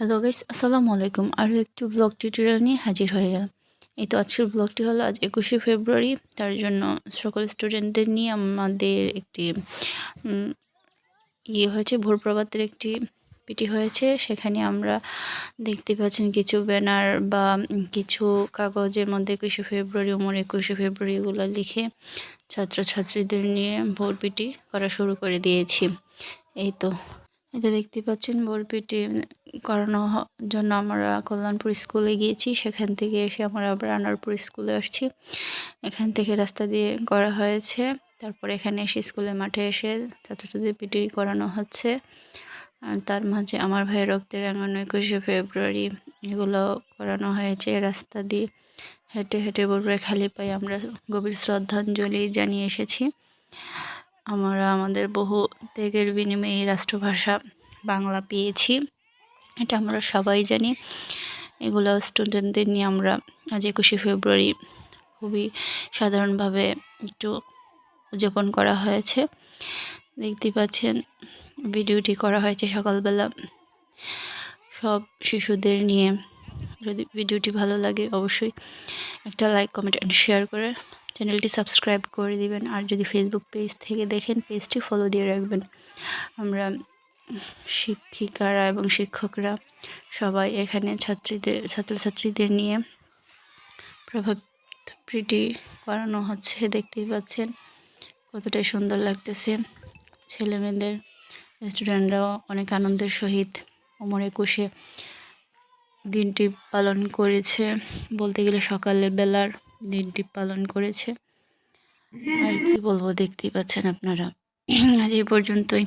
Hello guys আসসালামু আলাইকুম আরও একটি ব্লগ টিউটোরিয়াল নিয়ে হাজির হয়ে গেল এই তো আজকের ব্লগটি হলো আজ একুশে ফেব্রুয়ারি। তার জন্য সকল স্টুডেন্টদের নিয়ে আমাদের একটি ইয়ে হয়েছে, ভোর প্রভাতের একটি পিটি হয়েছে। সেখানে আমরা দেখতে পাচ্ছেন কিছু ব্যানার বা কিছু কাগজের মধ্যে একুশে ফেব্রুয়ারি, ওমর একুশে ফেব্রুয়ারি এগুলো লিখে ছাত্রছাত্রীদের নিয়ে ভোর পিটি করা শুরু করে দিয়েছি। এই তো এটা দেখতে পাচ্ছেন বরপিটি করানো হ- জন্য আমরা কল্যাণপুর স্কুলে গিয়েছি। সেখান থেকে এসে আমরা আবার আনারপুর স্কুলে আসছি। এখান থেকে রাস্তা দিয়ে করা হয়েছে। তারপর এখানে এসে স্কুলের মাঠে এসে ছাত্রছাত্রীদের পিটি করানো হচ্ছে। আর তার মাঝে আমার ভাই রক্তের রাঙানো একুশে ফেব্রুয়ারি এগুলো করানো হয়েছে। রাস্তা দিয়ে হেঁটে হেঁটে বলবে, খালি পায়ে আমরা গভীর শ্রদ্ধাঞ্জলি জানিয়ে এসেছি। আমরা আমাদের বহু ত্যাগের বিনিময়ে এই রাষ্ট্রভাষা বাংলা পেয়েছি। এটা আমরা সবাই জানি। এগুলো স্টুডেন্টদের নিয়ে আমরা আজ একুশে ফেব্রুয়ারি খুবই সাধারণভাবে একটু উদযাপন করা হয়েছে। দেখতে পাচ্ছেন ভিডিওটি করা হয়েছে সকালবেলা। সব শিশুদের নিয়ে যদি ভিডিওটি ভালো লাগে অবশ্যই একটা লাইক কমেন্ট অ্যান্ড শেয়ার করে চ্যানেলটি সাবস্ক্রাইব করে দিবেন। আর যদি ফেসবুক পেজ থেকে দেখেন পেজটি ফলো দিয়ে রাখবেন। আমরা শিক্ষিকারা এবং শিক্ষকরা সবাই এখানে ছাত্রীদের, ছাত্রছাত্রীদের নিয়ে প্রভাব প্রিটি করানো হচ্ছে। দেখতেই পাচ্ছেন কতটাই সুন্দর লাগতেছে। ছেলেমেয়েদের, স্টুডেন্টরাও অনেক আনন্দের সহিত ওমর একুশে দিনটি পালন করেছে। বলতে গেলে সকালের বেলার দিনটি পালন করেছে। আর কি বলব, দেখতেই পাচ্ছেন আপনারা। আজ এই পর্যন্তই।